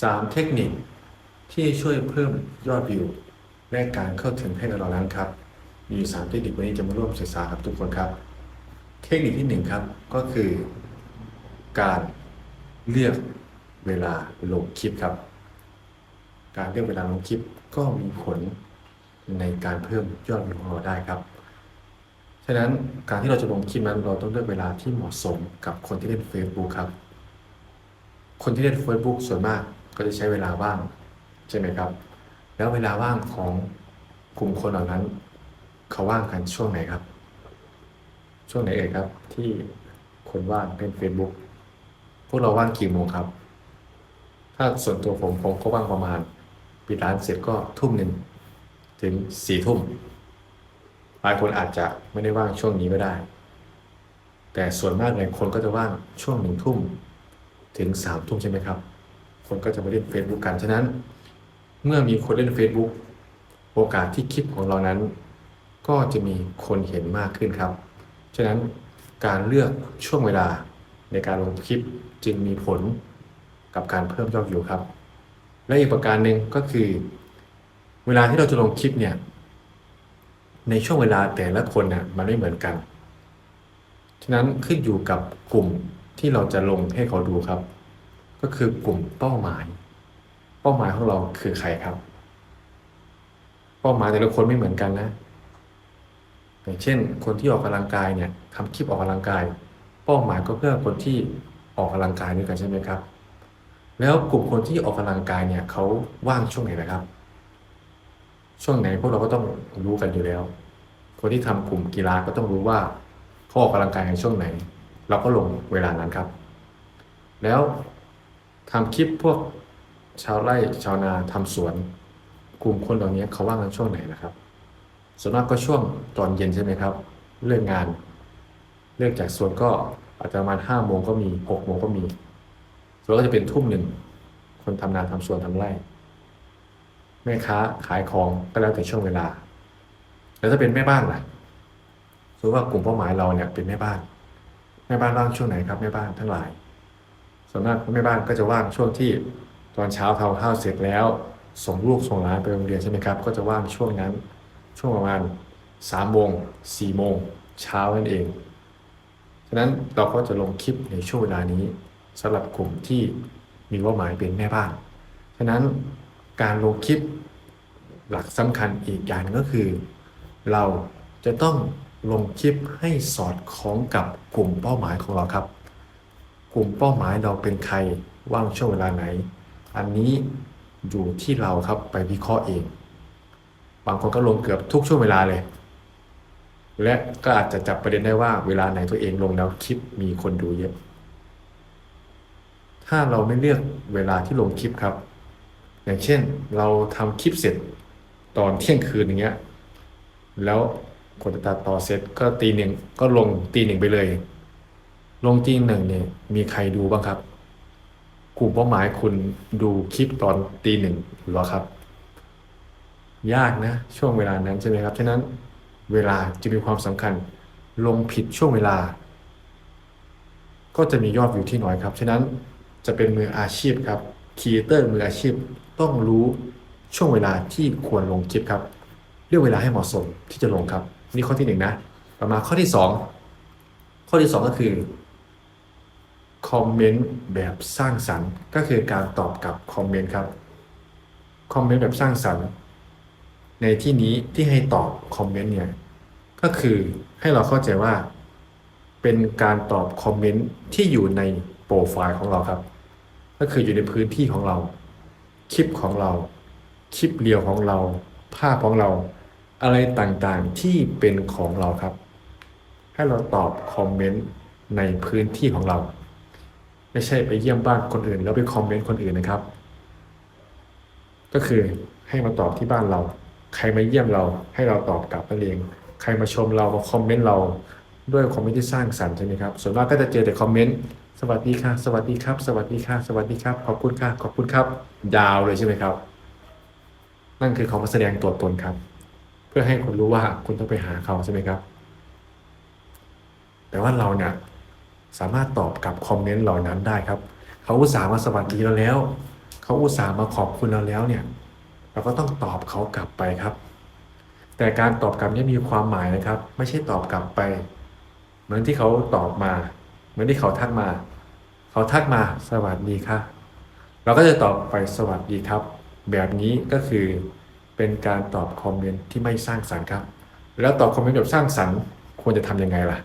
3 เทคนิคที่ช่วยเพิ่มยอดวิว และการเข้าถึงให้กับเรานั้นครับ มีอยู่3เทคนิควันนี้จะมาร่วมศึกษากับทุกคนครับ เทคนิคที่ 1 ครับก็คือ การเลือกเวลาลงคลิปครับ การเลือกเวลาลงคลิปก็มีผลในการเพิ่มยอดวิวของเราได้ครับฉะนั้นการที่เราจะลงคลิปนั้นเราต้องเลือกเวลาที่เหมาะสมกับคนที่เล่น Facebook ครับ คนที่เล่น Facebook ส่วนมาก ก็จะใช้เวลาว่างใช่ไหมครับ แล้วเวลาว่างของกลุ่มคนเหล่านั้น เขาว่างกันช่วงไหนครับ ช่วงไหนเอ่ยครับ ที่คนว่างเล่น Facebook พวกเราว่างกี่โมงครับ ถ้าส่วนตัวผมผมก็ว่างประมาณปิดร้านเสร็จก็ทุ่มหนึ่งถึงสี่ทุ่มบางคนอาจจะไม่ได้ว่างช่วงนี้ก็ได้ แต่ส่วนมากเลยคนก็จะว่างช่วงหนึ่งทุ่มถึงสามทุ่มใช่ไหมครับ คนก็จะมาเล่น Facebook กัน ฉะนั้น เมื่อมีคนเล่น Facebook โอกาสที่คลิปของเรานั้น ก็จะมีคนเห็นมากขึ้นครับ ฉะนั้นการเลือกช่วงเวลาในการลงคลิปจึงมีผลกับการเพิ่มยอดวิวครับ และอีกประการหนึ่งก็คือ เวลาที่เราจะลงคลิปเนี่ย ในช่วงเวลาแต่ละคนเนี่ยมันไม่เหมือนกัน ฉะนั้นขึ้นอยู่กับกลุ่มที่เราจะลงให้เขาดูครับ ก็คือกลุ่มเป้าหมาย เป้าหมายของเราคือใครครับ เป้าหมายแต่ละคนไม่เหมือนกันนะอย่างเช่น คนที่ออกกำลังกายเนี่ยทำคลิปออกกำลังกาย เป้าหมายก็เพื่อคนที่ออกกำลังกายด้วยกันใช่ไหมครับ แล้วกลุ่มคนที่ออกกำลังกายเนี่ยเขาว่างช่วงไหนนะครับ ช่วงไหนพวกเราก็ต้องรู้กันอยู่แล้ว คนที่ทำกลุ่มกีฬาก็ต้องรู้ว่าเขาออกกำลังกายในช่วงไหน เราก็ลงเวลานั้นครับ แล้ว ทำคลิปพวกชาวไร่ชาวนาทำสวนกลุ่มคนเหล่านี้เขาว่างกันช่วงไหนนะครับส่วนมากก็ช่วงตอนเย็นใช่ไหมครับ เลิกงาน เลิกจากสวนก็อาจจะประมาณห้าโมงก็มีหกโมงก็มีส่วนก็จะเป็นทุ่มหนึ่งคนทำนาทำสวนทำไร่แม่ค้าขายของก็แล้วแต่ช่วงเวลา แล้วถ้าเป็นแม่บ้านล่ะสมมติว่ากลุ่มเป้าหมายเราเนี่ยเป็นแม่บ้าน แม่บ้านว่างช่วงไหนครับแม่บ้านทั้งหลาย ส่วนมากแม่บ้านก็จะว่างช่วงที่ตอนเช้าทำข้าวเสร็จแล้ว ส่งลูกส่งหลานไปโรงเรียนใช่ไหมครับ ก็จะว่างช่วงนั้นช่วงประมาณสามโมงสี่โมงเช้านั่นเอง ฉะนั้นเราก็จะลงคลิปในช่วงเวลานี้สำหรับกลุ่มที่มีเป้าหมายเป็นแม่บ้าน ฉะนั้นการลงคลิปหลักสำคัญอีกอย่างหนึงก็คือ เราจะต้องลงคลิปให้สอดคล้องกับกลุ่มเป้าหมายของเราครับ กลุ่มเป้าหมายเราเป็นใครว่างช่วงเวลาไหน อันนี้อยู่ที่เราครับไปวิเคราะห์เอง บางคนก็ลงเกือบทุกช่วงเวลาเลย และก็อาจจะจับประเด็นได้ว่าเวลาไหนตัวเองลงแล้วคลิปมีคนดูเยอะ ถ้าเราไม่เลือกเวลาที่ลงคลิปครับ อย่างเช่นเราทำคลิปเสร็จตอนเที่ยงคืนอย่างเงี้ย แล้วคนตัดต่อเสร็จก็ตีหนึ่งก็ลงตีหนึ่งไปเลย ลงตีหนึ่งเนี่ยมีใครดูบ้างครับ กลุ่มเป้าหมายคุณดูคลิปตอนตีหนึ่งหรอครับ ยากนะ ช่วงเวลานั้นใช่ไหมครับฉะนั้นเวลาจะมีความสำคัญ ลงผิดช่วงเวลา ก็จะมียอดวิวที่น้อยครับฉะนั้นจะเป็นมืออาชีพครับครีเอเตอร์มืออาชีพต้องรู้ช่วงเวลาที่ควรลงคลิปครับเลือกเวลาให้เหมาะสมที่จะลงครับ นี่ข้อที่หนึ่งนะ ต่อมาข้อที่สองข้อที่สองก็คือ คอมเมนต์แบบสร้างสรรค์ก็คือการตอบกลับคอมเมนต์ครับคอมเมนต์แบบสร้างสรรค์ ในที่นี้ที่ให้ตอบคอมเมนต์เนี่ยก็คือให้เราเข้าใจว่า เป็นการตอบคอมเมนต์ที่อยู่ในโปรไฟล์ของเราครับ ก็คืออยู่ในพื้นที่ของเรา คลิปของเรา คลิปเรียวของเรา ภาพของเรา อะไรต่างๆที่เป็นของเราครับ ให้เราตอบคอมเมนต์ในพื้นที่ของเรา ไม่ใช่ไปเยี่ยมบ้านคนอื่น แล้วไปคอมเมนต์คนอื่นนะครับ ก็คือให้มาตอบที่บ้านเรา ใครมาเยี่ยมเราให้เราตอบกลับนั่นเองใครมาชมเรามาคอมเมนต์เราด้วยคอมเมนต์ที่สร้างสรรค์ใช่ไหมครับส่วนมากก็จะเจอแต่คอมเมนต์สวัสดีค่ะ สวัสดีครับ สวัสดีค่ะ สวัสดีครับ ขอบคุณค่ะ ขอบคุณครับ ยาวเลยใช่ไหมครับ นั่นคือเขามาแสดงตัวตนครับ เพื่อให้คนรู้ว่าคุณต้องไปหาเขาใช่ไหมครับ แต่ว่าเราเนี่ย สามารถตอบกับคอมเมนต์เหล่านั้นได้ครับ เขาอุตส่าห์มาสวัสดีเราแล้ว เขาอุตส่าห์มาขอบคุณเราแล้วเนี่ย เราก็ต้องตอบเขากลับไปครับ แต่การตอบกลับนี่มีความหมายนะครับ ไม่ใช่ตอบกลับไป เหมือนที่เขาตอบมา เหมือนที่เขาทักมา เขาทักมาสวัสดีค่ะ เราก็จะตอบไปสวัสดีครับ แบบนี้ก็คือเป็นการตอบคอมเมนต์ที่ไม่สร้างสรรค์ครับ แล้วตอบคอมเมนต์แบบสร้างสรรค์ควรจะทำยังไงล่ะ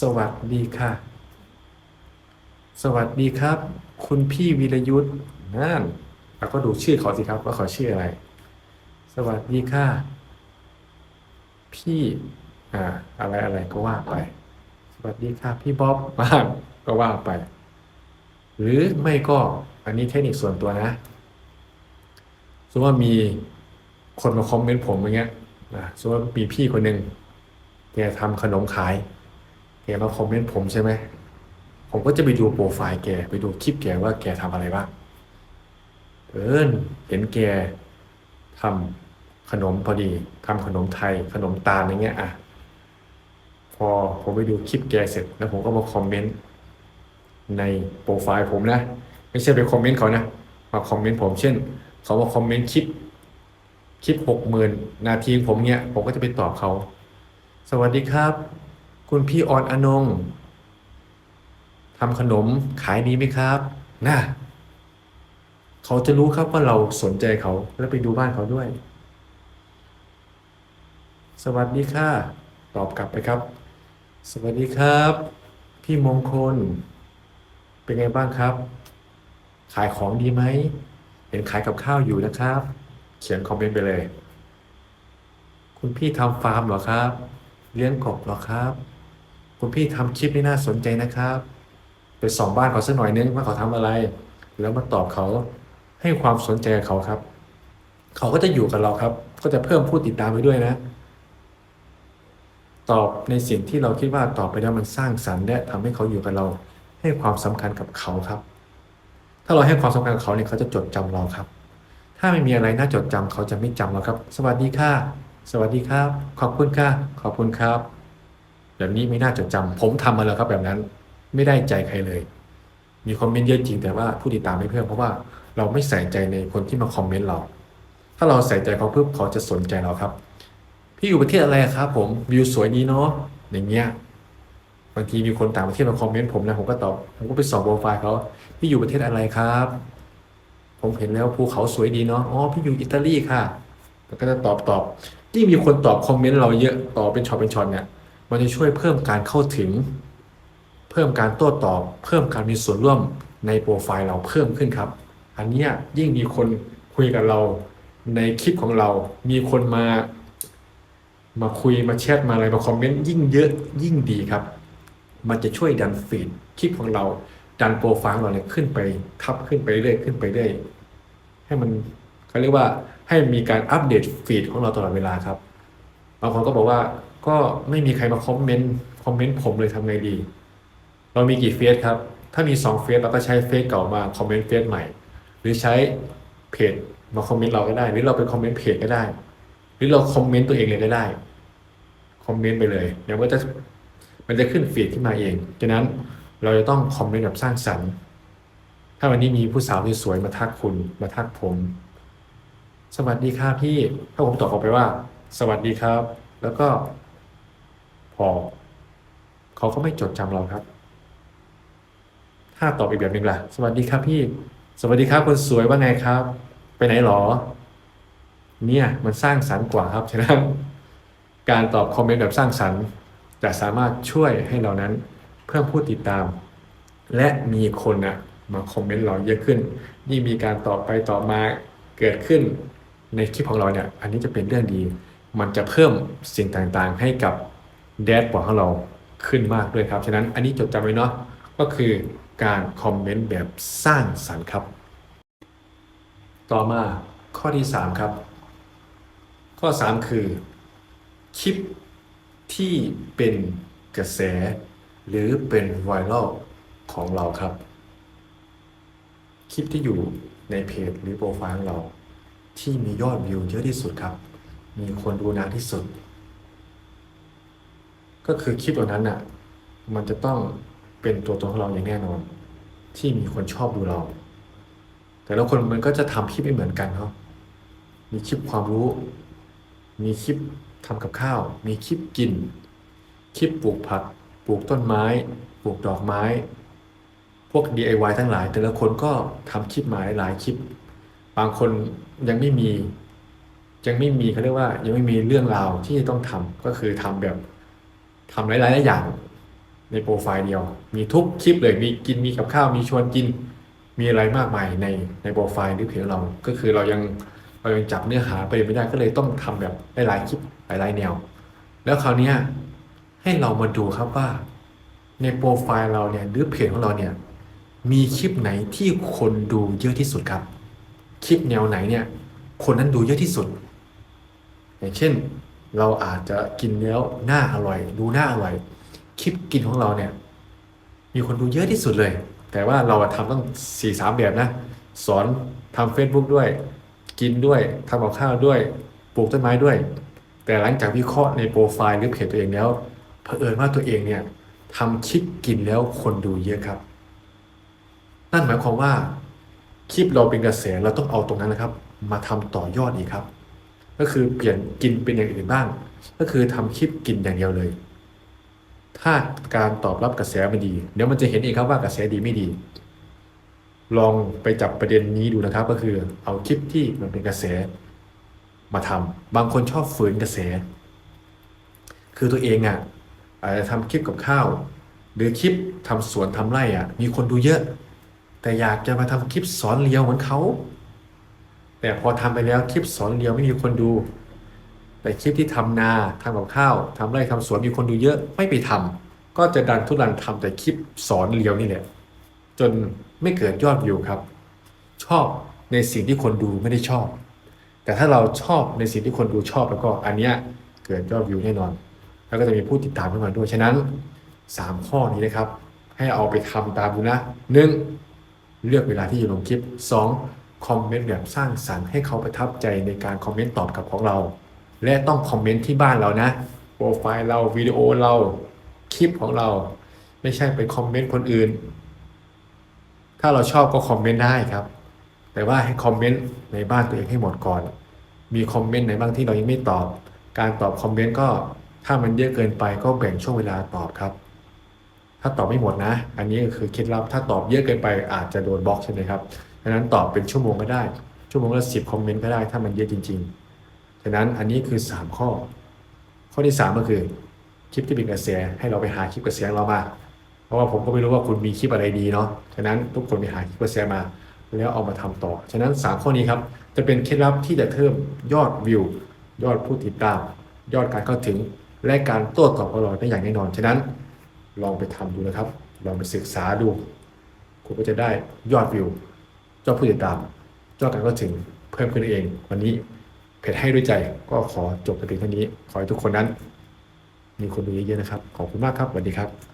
สวัสดีค่ะ สวัสดีครับ คุณพี่วีรยุทธ์นั่นเราก็ดูชื่อเขาสิครับว่าเขาชื่ออะไร สวัสดีค่ะ พี่อ่าอะไรอะไรก็ว่าไป สวัสดีค่ะ พี่บ๊อบบ้างก็ว่าไป หรือไม่ก็อันนี้เทคนิคส่วนตัวนะสมมติว่ามีคนมาคอมเมนต์ผมอย่างเงี้ยนะสมมติว่ามีพี่คนหนึ่งแกทำขนมขาย แกมาคอมเมนต์ผมใช่ไหม ผมก็จะไปดูโปรไฟล์แก ไปดูคลิปแกว่าแกทำอะไรบ้างเอิญเห็นแกทำขนมพอดีทำขนมไทย ขนมตาลอย่างเงี้ยอะ พอผมไปดูคลิปแกเสร็จ แล้วผมก็มาคอมเมนต์ในโปรไฟล์ผมนะ ไม่ใช่ไปคอมเมนต์เขานะ มาคอมเมนต์ผมเช่น เขามาคอมเมนต์คลิปคลิปหกหมื่นนาทีของผมเนี้ยผมก็จะไปตอบเขา สวัสดีครับ คุณพี่ออนอนงทำขนมขายดีไหมครับน่ะเขาจะรู้ครับว่าเราสนใจเขาแล้วไปดูบ้านเขาด้วย สวัสดีค่ะ ตอบกลับไปครับ สวัสดีครับ พี่มงคล เป็นไงบ้างครับ ขายของดีไหม เห็นขายกับข้าวอยู่นะครับ เขียนคอมเมนต์ไปเลย คุณพี่ทำฟาร์มเหรอครับ เลี้ยงกบเหรอครับ คุณพี่ทำคลิปนี่น่าสนใจนะครับ ไปส่องบ้านเขาสักหน่อยนึงว่าเขาทำอะไร แล้วมาตอบเขาให้ความสนใจเขาครับ เขาก็จะอยู่กับเราครับ ก็จะเพิ่มผู้ติดตามไปด้วยนะ ตอบในสิ่งที่เราคิดว่าตอบไปแล้วมันสร้างสรรค์และทำให้เขาอยู่กับเรา ให้ความสำคัญกับเขาครับ ถ้าเราให้ความสำคัญกับเขาเนี่ยเขาจะจดจำเราครับ ถ้าไม่มีอะไรน่าจดจำเขาจะไม่จำเราครับ สวัสดีค่ะ สวัสดีครับ ขอบคุณค่ะ ขอบคุณครับ แบบนี้ไม่น่าจดจำผมทำมาแล้วครับ แบบนั้นไม่ได้ใจใครเลย มีคอมเมนต์เยอะจริงแต่ว่าผู้ติดตามไม่เพิ่มเพราะว่าเราไม่ใส่ใจในคนที่มาคอมเมนต์เรา ถ้าเราใส่ใจเขาเพิ่มเขาจะสนใจเราครับ พี่อยู่ประเทศอะไรครับ ผมวิวสวยดีเนาะอย่างเงี้ยบางทีมีคนต่างประเทศมาคอมเมนต์ผมนะผมก็ตอบผมก็ไปส่องโปรไฟล์เขาพี่อยู่ประเทศอะไรครับ ผมเห็นแล้วภูเขาสวยดีเนาะอ๋อพี่อยู่อิตาลีค่ะแล้วก็จะตอบตอบยิ่งมีคนตอบคอมเมนต์เราเยอะตอบเป็นช็อตเป็นช็อตเนี่ย มันจะช่วยเพิ่มการเข้าถึง เพิ่มการโต้ตอบ เพิ่มการมีส่วนร่วมในโปรไฟล์เราเพิ่มขึ้นครับ อันเนี้ยยิ่งมีคนคุยกับเราในคลิปของเรา มีคนมา มาคุยมาแชทมาอะไรมาคอมเมนต์ยิ่งเยอะยิ่งดีครับ มันจะช่วยดันฟีดคลิปของเราดันโปรไฟล์เราเนี่ยขึ้นไปทับขึ้นไปเรื่อยขึ้นไปเรื่อยให้มันเขาเรียกว่าให้มีการอัปเดตฟีดของเราตลอดเวลาครับ บางคนก็บอกว่า ก็ไม่มีใครมาคอมเมนต์คอมเมนต์ผมเลยทำไงดี เรามีกี่เฟซครับ ถ้ามี2เฟซเราก็ใช้เฟซเก่ามาคอมเมนต์เฟซใหม่ หรือใช้เพจมาคอมเมนต์เราก็ได้ หรือเราไปคอมเมนต์เพจก็ได้ หรือเราคอมเมนต์ตัวเองเลยก็ได้คอมเมนต์ไปเลยเดี๋ยวมันจะมันจะขึ้นฟีดขึ้นมาเองฉะนั้นเราจะต้องคอมเมนต์แบบสร้างสรรค์ ถ้าวันนี้มีผู้สาวที่สวยมาทักคุณมาทักผม สวัสดีค่ะพี่ถ้าผมตอบกลับไปว่า สวัสดีครับ แล้วก็ พอ เขาก็ไม่จดจำเราครับ ถ้าตอบอีกแบบหนึ่งล่ะ สวัสดีครับพี่ สวัสดีครับคนสวยว่าไงครับ ไปไหนหรอ เนี่ยมันสร้างสรรค์กว่าครับฉะนั้นการตอบคอมเมนต์แบบสร้างสรรค์จะสามารถช่วยให้เรานั้นเพิ่มผู้ติดตาม และมีคนนะมาคอมเมนต์เราเยอะขึ้นยิ่มีการตอบไปตอบมาเกิดขึ้นในคลิปของเราเนี่ย อันนี้จะเป็นเรื่องดี มันจะเพิ่มสิ่งต่างๆ ให้กับ แดชบอร์ดของเราขึ้นมากด้วยครับ ฉะนั้นอันนี้จดจำไว้เนาะก็คือการคอมเมนต์แบบสร้างสรรค์ครับ ต่อมาข้อที่ 3 ครับ ข้อ 3 คือ คลิปที่เป็นกระแส หรือเป็นไวรัลของเราครับ คลิปที่อยู่ในเพจหรือโปรไฟล์ของเรา ที่มียอดวิวเยอะที่สุดครับ มีคนดูนานที่สุด ก็คือคลิปตัวนั้นน่ะ มันจะต้องเป็นตัวตนของเราอย่างแน่นอน ที่มีคนชอบดูเรา แต่ละคนมันก็จะทำคลิปไม่เหมือนกันเนาะมีคลิปความรู้ มีคลิปทำกับข้าว มีคลิปกิน คลิปปลูกผัก ปลูกต้นไม้ ปลูกดอกไม้ พวก DIY ทั้งหลาย แต่ละคนก็ทำคลิปมาหลายคลิป บางคนยังไม่มี ยังไม่มีเขาเรียกว่า ยังไม่มีเรื่องราวที่ต้องทำก็คือทำแบบ ทำหลายๆอย่างในโปรไฟล์เดียว มีทุกคลิปเลยมีกินมีกับข้าวมีชวนกิน มีอะไรมากมายในในโปรไฟล์หรือเพจของเรา ก็คือเรายังเรายังจับเนื้อหาไปไม่ได้ก็เลยต้องทำแบบหลายๆคลิปหลายๆแนว แล้วคราวนี้ให้เรามาดูครับว่า ในโปรไฟล์เราเนี่ยหรือเพจของเราเนี่ยมีคลิปไหนที่คนดูเยอะที่สุดครับ คลิปแนวไหนเนี่ย คนนั้นดูเยอะที่สุด อย่างเช่น เราอาจจะกินแล้วหน้าอร่อย ดูหน้าอร่อย คลิปกินของเราเนี่ย มีคนดูเยอะที่สุดเลย แต่ว่าเราทำต้งสี่สามแบบนะ สอนทำ Facebook ด้วย กินด้วยทำกับข้าวด้วย ปลูกต้นไม้ด้วย แต่หลังจากวิเคราะห์ในโปรไฟล์หรือเพจตัวเองแล้วเผอิญว่าตัวเองเนี่ยทำคลิปกินแล้วคนดูเยอะครับ นั่นหมายความว่าคลิปเราเป็นกระแสเราต้องเอาตรงนั้นนะครับ มาทำต่อยอดอีกครับ ก็คือเปลี่ยนกินเป็นอย่างอื่นบ้าง ก็คือทำคลิปกินอย่างเดียวเลย ถ้าการตอบรับกระแสไม่ดี เดี๋ยวมันจะเห็นเองครับว่ากระแสดีไม่ดี ลองไปจับประเด็นนี้ดูนะครับ ก็คือเอาคลิปที่มันเป็นกระแสมาทำบางคนชอบฝืนกระแส คือตัวเองอะอาจจะทำคลิปกับข้าว หรือคลิปทำสวนทำไร่อะ มีคนดูเยอะ แต่อยากจะมาทำคลิปสอนเลี้ยวเหมือนเขา แต่พอทำไปแล้วคลิปสอนเลียวไม่มีคนดู แต่คลิปที่ทำนาทำกับข้าวทำไร่ทำสวนมีคนดูเยอะไม่ไปทำก็จะดันทุรันทำแต่คลิปสอนเลียวนี่แหละจนไม่เกิดยอดวิวครับ ชอบในสิ่งที่คนดูไม่ได้ชอบ แต่ถ้าเราชอบในสิ่งที่คนดูชอบแล้วก็อันเนี้ยเกิดยอดวิวแน่นอน แล้วก็จะมีผู้ติดตามขึ้นมาด้วยฉะนั้น 3 ข้อนี้นะครับ ให้เอาไปทำตามดูนะ 1. เลือกเวลาที่จะลงคลิป 2. คอมเมนต์แบบสร้างสรรค์ให้เขาประทับใจในการคอมเมนต์ตอบกับของเรา และต้องคอมเมนต์ที่บ้านเรานะโปรไฟล์เราวิดีโอเราคลิปของเรา ไม่ใช่ไปคอมเมนต์คนอื่น ถ้าเราชอบก็คอมเมนต์ได้ครับ แต่ว่าให้คอมเมนต์ในบ้านตัวเองให้หมดก่อน มีคอมเมนต์ไหนบ้างที่เรายังไม่ตอบ การตอบคอมเมนต์ก็ถ้ามันเยอะเกินไปก็แบ่งช่วงเวลาตอบครับ ถ้าตอบไม่หมดนะ อันนี้ก็คือเคล็ดลับถ้าตอบเยอะเกินไปอาจจะโดนบล็อกใช่ไหมครับ ดังนั้นตอบเป็นชั่วโมงก็ได้ ชั่วโมงละสิบคอมเมนต์ก็ได้ถ้ามันเยอะจริง ๆ ฉะนั้นอันนี้คือ 3 ข้อ ข้อที่ 3 ก็คือคลิปที่เป็นกระแสให้เราไปหาคลิปกระแสเรามา เพราะว่าผมก็ไม่รู้ว่าคุณมีคลิปอะไรดีเนาะ ฉะนั้นทุกคนไปหาคลิปกระแสมา แล้วเอามาทำต่อ ฉะนั้น 3 ข้อนี้ครับจะเป็นเคล็ดลับที่จะเพิ่มยอดวิว ยอดผู้ติดตาม ยอดการเข้าถึง และการโต้ตอบของเราได้อย่างแน่นอน ฉะนั้นลองไปทำดูนะครับ ลองไปศึกษาดู คุณก็จะได้ยอดวิว ยอดผู้ติดตามยอดการเข้าถึงเพิ่มขึ้นเอง วันนี้เพจให้ด้วยใจก็ขอจบแต่เพียงเท่านี้ ขอให้ทุกคนนั้น มีคนดูเยอะๆนะครับ ขอบคุณมากครับสวัสดีครับ